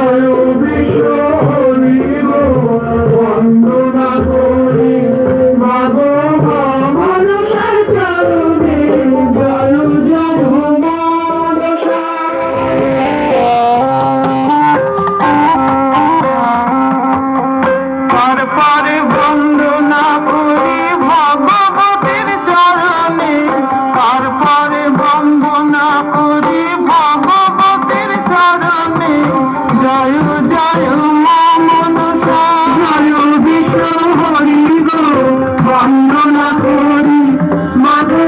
হবে বন্দনা করি মাঝে